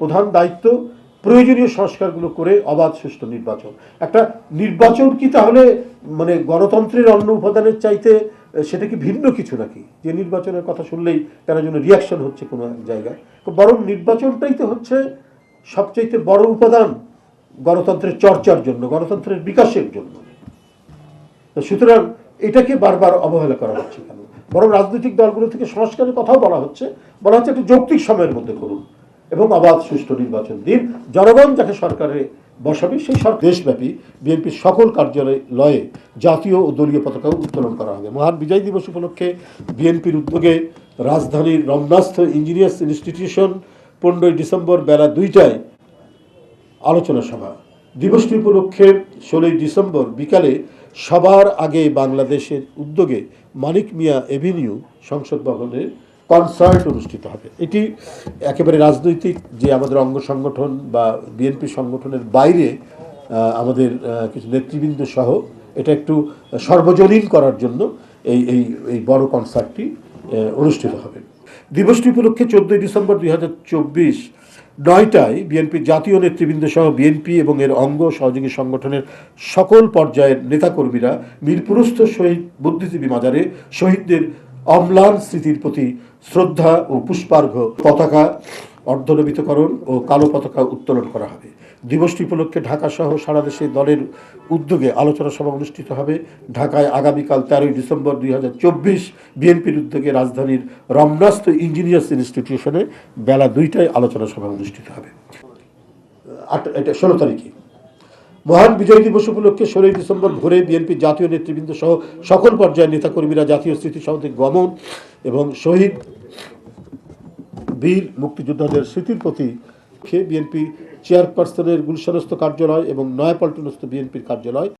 প্রধান দায়িত্ব প্রয়োজনীয় সংস্কারগুলো করে অবাধ সুষ্ঠু নির্বাচন। একটা নির্বাচন কি তাহলে মানে গণতন্ত্রের অন্য উপাদানের চাইতে সেটা কি ভিন্ন কিছু নাকি? যে নির্বাচনের কথা শুনলেই কেন যেন রিয়াকশন হচ্ছে কোনো এক জায়গায়। বরং নির্বাচনটাই তো হচ্ছে সবচাইতে বড় উপাদান গণতন্ত্রের চর্চার জন্য, গণতন্ত্রের বিকাশের জন্য। সুতরাং এটাকে বারবার অবহেলা করা হচ্ছে কেন? বরং রাজনৈতিক দলগুলো থেকে সংস্কারের কথাও বলা হচ্ছে। বলা হচ্ছে একটা যৌক্তিক সময়ের মধ্যে করুন। এবং অবাধ সুষ্ঠু নির্বাচন দিন। জনগণ যাকে সরকারে বসাবে, সেই সরকার দেশব্যাপী বিএনপির সকল কার্যালয়ে জাতীয় ও দলীয় পতাকা উত্তোলন করা হবে। মহান বিজয় দিবস উপলক্ষে বিএনপির উদ্যোগে রাজধানীর রমনাস্থ ইঞ্জিনিয়ার্স ইনস্টিটিউশন পনেরোই ডিসেম্বর বেলা দুইটায় আলোচনা সভা। দিবসটি উপলক্ষে ষোলোই ডিসেম্বর বিকালে সবার আগে বাংলাদেশের উদ্যোগে মানিক মিয়া এভিনিউ সংসদ ভবনে কনসার্ট অনুষ্ঠিত হবে। এটি একেবারে রাজনৈতিক যে আমাদের অঙ্গ সংগঠন বা বিএনপি সংগঠনের বাইরে আমাদের কিছু নেতৃবৃন্দ সহ এটা একটু সর্বজনীন করার জন্য এই এই এই বড় কনসার্টটি অনুষ্ঠিত হবে। দিবসটি উপলক্ষে চোদ্দই ডিসেম্বর দুই হাজার চব্বিশ নয়টায় বিএনপির জাতীয় নেতৃবৃন্দ সহ বিএনপি এবং এর অঙ্গ সহযোগী সংগঠনের সকল পর্যায়ের নেতাকর্মীরা মিরপুরস্থ শহীদ বুদ্ধিজীবী মাজারে শহীদদের অম্লান স্মৃতির প্রতি শ্রদ্ধা ও পুষ্পার্ঘ পতাকা অর্ধনবিতকরণ ও কালো পতাকা উত্তোলন করা হবে। দিবসটি উপলক্ষে ঢাকা সহ সারা দেশে দলের উদ্যোগে আলোচনা সভা অনুষ্ঠিত হবে। ঢাকায় আগামীকাল তেরোই ডিসেম্বর দুই হাজার চব্বিশ বিএনপির উদ্যোগে রাজধানীর রমনাস্থ ইঞ্জিনিয়ার্স ইনস্টিটিউশনে বেলা দুইটায় আলোচনা সভা অনুষ্ঠিত হবে। আট, এটা ষোলো তারিখে। মহান বিজয় দিবস উপলক্ষে ষোলোই ডিসেম্বর ভোরে বিএনপি জাতীয় নেতৃবৃন্দ সহ সকল পর্যায়ের নেতাকর্মীরা জাতীয় স্মৃতিসৌধে গমন এবং শহীদ বীর মুক্তিযোদ্ধাদের স্মৃতির প্রতি বিএনপি চেয়ারপারসনের গুলশানস্থ কার্যালয় এবং নয়াপল্টনস্থ বিএনপির কার্যালয়।